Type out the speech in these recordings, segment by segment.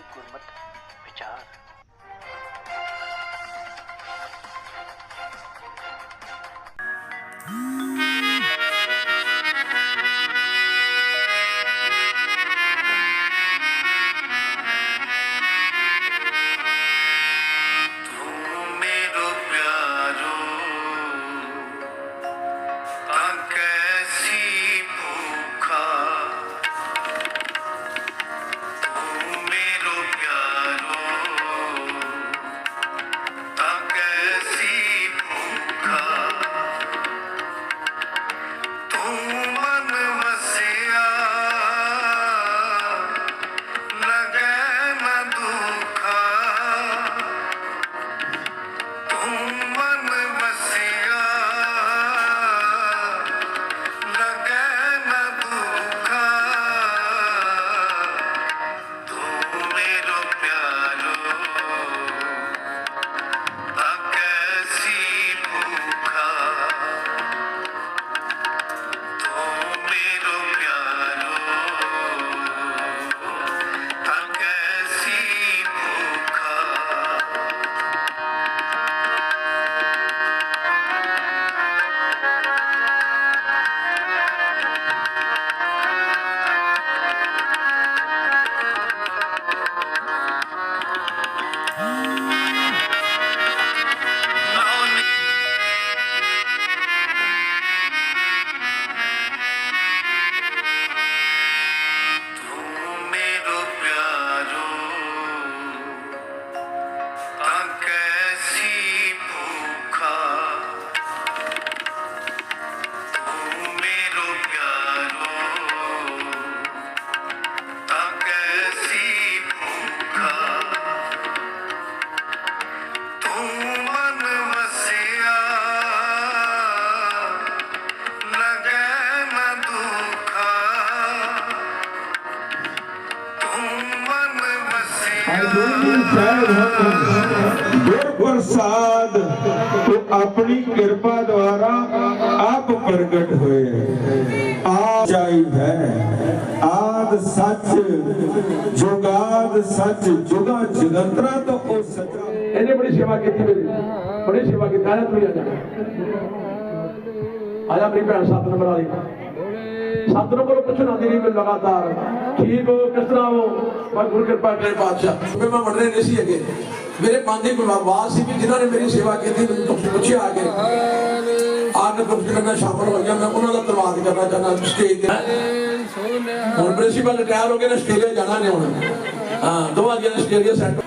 ਗੁਰਮਤ ਵਿਚਾਰ। ਤੂੰ ਗੁਰ ਪ੍ਰਸਾਦ ਤੂੰ ਆਪਣੀ ਕਿਰਪਾ ਦੁਆਰਾ ਆਪ ਪ੍ਰਗਟ ਹੋਏ ਆ ਜਾਈ ਹੈ ਆਦ ਸੱਚ ਜੁਗਾਦ ਸੱਚ ਜੁਗਾ ਜਗੰਤਰਾ ਤੋਂ ਉਹ ਸੱਚਾ ਇਹਨੇ ਬੜੀ ਸੇਵਾ ਕੀਤੀ ਮੇਰੀ ਬੜੀ ਸੇਵਾ ਕੀਤੀ ਆ ਜਾ ਤੂੰ ਵੀ ਆ ਜਾ ਆ ਜਾ ਮੇਰੀ ਭੈਣ ਸੱਤ ਨੰਬਰ ਵਾਲੀ ਸੱਤ ਨੰਬਰ ਪੁੱਛਣ ਆਉਂਦੀ ਰਹੀ ਮੈਨੂੰ ਲਗਾਤਾਰ। ਠੀਕ ਹੋ ਕਿਸ ਤਰ੍ਹਾਂ ਹੋ? ਪਰ ਗੁਰੂ ਕਿਰਪਾ ਕਰੇ ਪਾਤਸ਼ਾਹ ਫਿਰ ਮੈਂ ਮੰਨਣੇ ਨਹੀਂ ਸੀ ਅੱਗੇ। ਮੇਰੇ ਮਨ ਦੀ ਕੋਈ ਆਵਾਜ਼ ਸੀ ਵੀ ਜਿਨ੍ਹਾਂ ਨੇ ਮੇਰੀ ਸੇਵਾ ਕੀਤੀ ਮੈਨੂੰ ਤੋਂ ਪੁੱਛਿਆ ਆ ਕੇ। ਆਨ ਗੁਰੂ ਕਰਨਾ ਸ਼ਾਮਲ ਹੋ ਗਿਆ ਮੈਂ ਉਹਨਾਂ ਦਾ ਧੰਨਵਾਦ ਕਰਨਾ ਚਾਹੁੰਦਾ ਸਟੇਜ ਤੇ। ਹੁਣ ਪ੍ਰਿੰਸੀਪਲ ਰਿਟਾਇਰ ਹੋ ਗਏ ਨੇ ਆਸਟ੍ਰੇਲੀਆ ਜਾਣਾ ਨੇ ਹੁਣ। ਹਾਂ ਦੋਵਾਂ ਦੀਆਂ ਆਸਟ੍ਰੇਲੀਆ ਸੈੱਟ।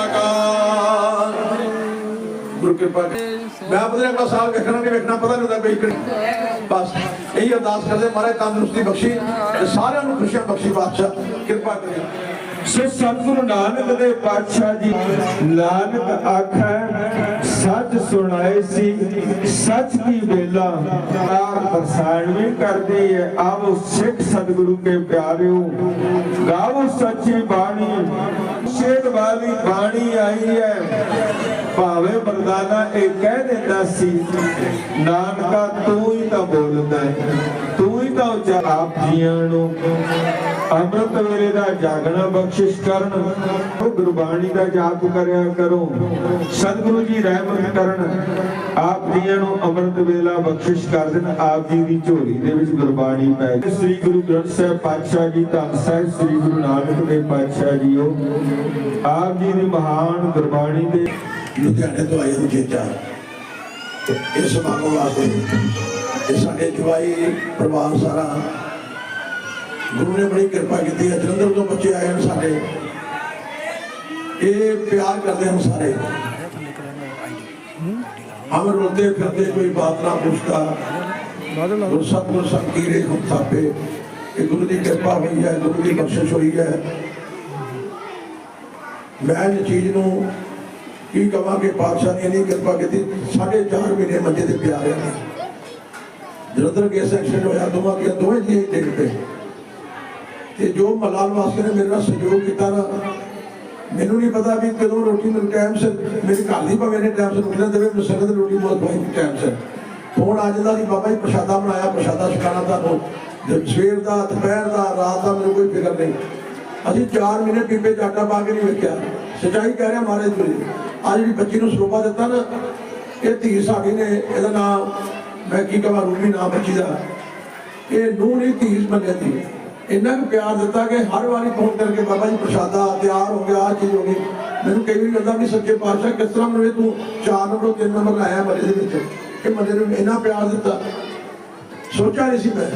ਅਕਾਲ ਗੁਰੂ ਕਿਰਪਾ ਕਰੇ। ਮੈਂ ਆਪਣੇ ਅਗਲਾ ਸਾਲ ਵੇਖਣਾ ਨਹੀਂ ਵੇਖਣਾ, ਪਤਾ ਨਹੀਂ ਹੁੰਦਾ ਕੋਈ ਕਿ ਬਸ, ਇਹੀ ਅਰਦਾਸ ਕਰਦੇ ਮਹਾਰਾਜ ਤੰਦਰੁਸਤੀ ਬਖਸ਼ੀ ਤੇ ਸਾਰਿਆਂ ਨੂੰ ਖੁਸ਼ੀਆਂ ਬਖਸ਼ੀ, ਬਾਦਸ਼ਾਹ, ਕਿਰਪਾ ਕਰੇ। ਸੋ ਸਤਿਗੁਰੂ ਨਾਨਕ ਦੇ ਪਾਤਸ਼ਾਹ ਜੀ, ਨਾਨਕ ਆਖੈ, ਸੱਚ ਸੁਣਾਏ ਸੀ, ਸੱਚ ਕੀ ਵੇਲਾ ਆਪ ਦਰਸਾਣ ਵੀ ਕਰਦੀ ਹੈ ਆਵੋ ਸਿੱਖ ਸਤਿਗੁਰੂ ਕੇ ਪਿਆਰਿਓ ਗਾਵੋ ਸੱਚੀ ਬਾਣੀ ਸ਼ੇਦ ਵਾਲੀ ਬਾਣੀ ਆਈ ਹੈ ਭਾਵੇਂ ਮਰਦਾਨਾ ਇਹ ਕਹਿ ਦਿੰਦਾ ਸੀ, ਨਾਨਕਾ ਤੂੰ ਹੀ ਤਾਂ ਬੋਲਦਾ ਹੈ ਤੂੰ ਹੀ ਤਾਂ ਉੱਚਾ ਆਪ ਜੀਆਂ ਨੂੰ ਅੰਮ੍ਰਿਤ ਵੇਲੇ ਦਾ ਜਾਗਣਾ ਬਖਸ਼ਿਸ਼ ਕਰਨ, ਉਹ ਗੁਰਬਾਣੀ ਦਾ ਜਾਪ ਕਰਿਆ ਕਰੋ। ਸਤਿਗੁਰੂ ਜੀ ਰਹਿਮਤ ਕਰਨ, ਆਪ ਜੀਆਂ ਨੂੰ ਅੰਮ੍ਰਿਤ ਵੇਲਾ ਬਖਸ਼ਿਸ਼ ਕਰ ਦੇਣ, ਆਪ ਜੀ ਦੀ ਝੋਲੀ ਦੇ ਵਿੱਚ ਗੁਰਬਾਣੀ ਪੈ ਜਾਏ। ਸ੍ਰੀ ਗੁਰੂ ਗ੍ਰੰਥ ਸਾਹਿਬ ਪਾਤਸ਼ਾਹ ਜੀ, ਧੰਨ ਸਾਹਿਬ ਸ੍ਰੀ ਗੁਰੂ ਨਾਨਕ ਦੇਵ ਪਾਤਸ਼ਾਹ ਜੀਓ। ਆਪ ਜੀ ਦੀ ਮਹਾਨ ਗੁਰਬਾਣੀ ਦੇ ਲੁਧਿਆਣੇ ਤੋਂ ਆਏ ਉਚੇਚਾ ਇਸ ਸਮਾਗਮ ਵਾਸਤੇ ਇਹ ਸਾਡੇ ਜਵਾਈ ਪਰਿਵਾਰ ਸਾਰਾ ਗੁਰੂ ਨੇ ਬੜੀ ਕਿਰਪਾ ਕੀਤੀ ਹੈ। ਜਲੰਧਰ ਤੋਂ ਬੱਚੇ ਆਏ ਹਨ ਸਾਡੇ। ਇਹ ਪਿਆਰ ਕਰਦੇ ਹਨ ਸਾਰੇ। ਹਮ ਰੋਤੇ ਫਿਰਦੇ ਕੋਈ ਬਾਤ ਨਾ ਪੁੱਛਦਾ। ਗੁਰ ਸਤਿਗੁਰ ਸੰਕੀਰੇ ਹਮ ਥਾਪੇ। ਇਹ ਗੁਰੂ ਦੀ ਕਿਰਪਾ ਹੋਈ ਹੈ, ਗੁਰੂ ਦੀ ਬਖਸ਼ਿਸ਼ ਹੋਈ ਹੈ। ਮੈਂ ਇਸ ਚੀਜ਼ ਨੂੰ ਕੀ ਕਹਾਂ ਪਾਤਸ਼ਾਹ ਨੇ ਇੰਨੀ ਕਿਰਪਾ ਕੀਤੀ। ਸਾਢੇ ਚਾਰ ਮਹੀਨੇ ਮੰਜੇ ਤੇ ਪਿਆ ਰਹੇ ਨੇ। ਜਲੰਧਰ ਕੇਸ ਐਕਸੀਡੈਂਟ ਹੋਇਆ, ਦੋਵਾਂ ਦੀਆਂ ਦੋਵੇਂ ਜੀ ਡਿੱਗ ਪਏ। ਤੇ ਜੋ ਮਲਾਲ ਵਾਸਤੇ ਨੇ ਮੇਰੇ ਨਾਲ ਸਹਿਯੋਗ ਕੀਤਾ ਨਾ, ਮੈਨੂੰ ਨਹੀਂ ਪਤਾ ਵੀ ਕਦੋਂ ਰੋਟੀ ਮੈਨੂੰ ਟਾਈਮ ਸਿਰ, ਮੇਰੇ ਘਰ ਦੀ ਭਾਵੇਂ ਨੇ ਟਾਈਮ ਸਿਰ ਰੋਟੀ ਨਾ ਦੇਵੇ, ਮੈਨੂੰ ਸੰਗਤ ਰੋਟੀ ਬਹੁਤ ਭਾਈ ਟਾਈਮ ਸਿਰ। ਫੋਨ ਆ ਜਾਂਦਾ ਸੀ ਬਾਬਾ ਜੀ ਪ੍ਰਸ਼ਾਦਾ ਬਣਾਇਆ, ਪ੍ਰਸ਼ਾਦਾ ਛਕਾਣਾ ਤੁਹਾਨੂੰ। ਤੇ ਸਵੇਰ ਦਾ, ਦੁਪਹਿਰ ਦਾ, ਰਾਤ ਦਾ ਮੈਨੂੰ ਕੋਈ ਫਿਕਰ ਨਹੀਂ। ਅਸੀਂ 4 ਮਹੀਨੇ ਪੀਪੇ 'ਚ ਆਟਾ ਪਾ ਕੇ ਨਹੀਂ ਵੇਖਿਆ। ਸਚਾਈ ਕਹਿ ਰਿਹਾ ਮਹਾਰਾਜ ਜੀ। ਅੱਜ ਜਿਹੜੀ ਬੱਚੀ ਨੂੰ ਸਰੋਪਾ ਦਿੱਤਾ ਨਾ, ਇਹ ਧੀ ਸਾਡੀ ਨੇ, ਇਹਦਾ ਨਾਮ ਮੈਂ ਕੀ ਕਹਾਂ ਰੂਪੀ ਨਾਮ ਬੱਚੀ ਦਾ। ਇਹ ਨੂੰ ਨਹੀਂ ਧੀ ਮੰਨਿਆ ਸੀ। ਇੰਨਾ ਕੁ ਪਿਆਰ ਦਿੱਤਾ ਕਿ ਹਰ ਵਾਰੀ ਫੋਨ ਕਰਕੇ ਬਾਬਾ ਜੀ ਪ੍ਰਸ਼ਾਦਾ, ਤਿਆਰ ਹੋ ਗਿਆ ਆ ਚੀਜ਼ ਹੋ ਗਈ। ਮੈਨੂੰ ਕਈ ਵਾਰੀ ਲੱਗਦਾ ਵੀ ਸੱਚੇ ਪਾਤਸ਼ਾਹ ਕਿਸ ਤਰ੍ਹਾਂ ਮੈਨੂੰ ਇਹ ਤੂੰ 4 ਨੰਬਰ 3 ਨੰਬਰ ਲਾਇਆ ਮਰੇ ਦੇ ਵਿੱਚ, ਕਿ ਮੰਦੇ ਨੂੰ ਇੰਨਾ ਪਿਆਰ ਦਿੱਤਾ। ਸੋਚਿਆ ਨਹੀਂ ਸੀ ਮੈਂ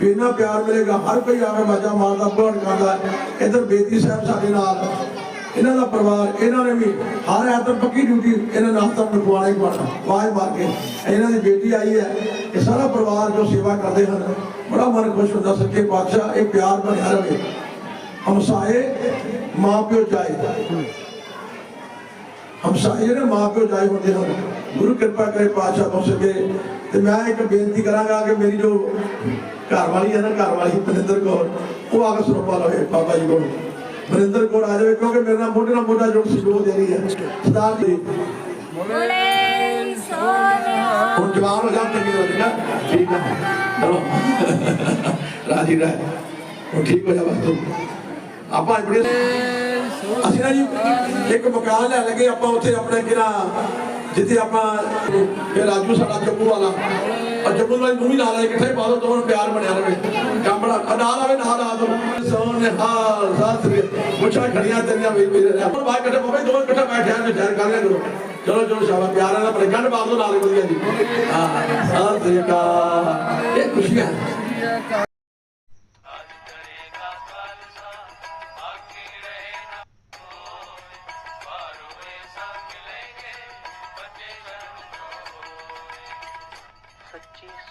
ਵੀ ਇੰਨਾ ਪਿਆਰ ਮਿਲੇਗਾ, ਹਰ ਕੋਈ ਆਵੇ ਬਾਜਾ ਮਾਰਦਾ ਬੋੜ ਖਾਂਦਾ, ਇਧਰ ਬੇਦੀ ਸਾਹਿਬ ਸਾਡੇ ਨਾਲ ਇਹਨਾਂ ਦਾ ਪਰਿਵਾਰ, ਇਹਨਾਂ ਨੇ ਵੀ ਹਰ ਐਤਵਾਰ ਪੱਕੀ ਡਿਊਟੀ ਇਹਨਾਂ ਨਾਲ ਤਾਂ ਨਖਵਾਣਾ ਹੀ ਪਾਣਾ ਆਵਾਜ਼ ਮਾਰ ਕੇ। ਇਹਨਾਂ ਦੀ ਬੇਟੀ ਆਈ ਹੈ, ਇਹ ਸਾਰਾ ਪਰਿਵਾਰ ਜੋ ਸੇਵਾ ਕਰਦੇ ਹਨ, ਬੜਾ ਮਨ ਖੁਸ਼ ਹੁੰਦਾ, ਸੱਚੇ ਪਾਤਸ਼ਾਹ, ਇਹ ਪਿਆਰ ਬਣਿਆ ਰਹੇ। ਹਮਸਾਏ ਮਾਂ ਪਿਓ ਚਾਹੀਦਾ ਹਮਸਾਏ ਜਿਹੜੇ ਮਾਂ ਪਿਓ ਜਾਏ ਹੁੰਦੇ ਹਨ, ਗੁਰੂ ਕਿਰਪਾ ਕਰੇ ਪਾਤਸ਼ਾਹ ਹੋ ਸਕੇ ਤੇ ਮੈਂ ਇੱਕ ਬੇਨਤੀ ਕਰਾਂਗਾ ਕਿ ਮੇਰੀ ਜੋ ਘਰ ਵਾਲੀ ਹੈ ਨਾ ਘਰ ਵਾਲੀ ਮਨਿੰਦਰ ਕੌਰ, ਉਹ ਆ ਕੇ ਸਰੋਪਾ ਲਵੇ ਬਾਬਾ ਜੀ ਕੋਲ। ਮਨਿੰਦਰ ਕੌਰ ਆ ਜਾਵੇ, ਕਿਉਂਕਿ ਮੇਰੇ ਨਾਲ ਮੋਢੇ ਨਾਲ ਮੋਢਾ ਜੋੜ ਸਹਿਯੋਗ ਦੇ ਰਹੀ ਹੈ। ਸਰਦਾਰ ਜੀ। ਹੁਣ ਜਵਾਬ ਹੋ ਜਾ ਚੰਗੀ ਹੋ ਠੀਕ ਹੈ ਚਲੋ। ਰਾਜੀ ਰਹਿ। ਹੁਣ ਠੀਕ ਹੋ ਜਾ ਬਸ ਤੂੰ। ਆਪਾਂ ਬੜੇ ਅਸੀਂ ਨਾ ਜੀ ਇੱਕ ਮਕਾਨ ਲੈ ਲਗੇ ਆਪਾਂ ਉੱਥੇ ਆਪਣੇ ਕਿਰਾ ਜਿੱਥੇ ਆਪਾਂ ਇਹ ਰਾਜੂ ਸਾਡਾ ਜੰਮੂ ਵਾਲਾ। ਔਰ ਜੰਮੂ ਵਾਲੀ ਨੂੰ ਵੀ ਨਾਲ ਇਕੱਠੇ ਪਾ ਦੋ, ਦੋਵਾਂ ਪਿਆਰ ਬਣਿਆ ਰਵੇ ਕੰਬੜਾ ਨਾਲ ਆਵੇ, ਨਾਲ ਆ ਦੋ। ਸੋਨੇ ਹਾਲ ਸਾਸਰੀ ਮੁੱਛਾਂ ਖੜੀਆਂ ਤੇਰੀਆਂ ਵੀ ਮੇਰੇ ਆਪਾਂ ਬਾਹਰ ਇਕੱਠੇ ਪਾਵੇ ਦੋਵੇਂ ਇਕੱਠੇ ਬੈਠਿਆ ਨੇ ਵਿਚਾਰ ਕਰ ਲਿਆ ਕਰੋ। ਚਲੋ ਚਲੋ, ਸ਼ਾਬਾਸ਼, ਪਿਆਰਾਂ ਨਾਲ ਪਰ ਗੰਢ ਪਾ ਦੋ ਨਾਲ ਵਧੀਆ ਜੀ। ਹਾਂ ਸਾਸਰੀ ਕਾ ਇਹ ਖੁਸ਼ੀਆਂ।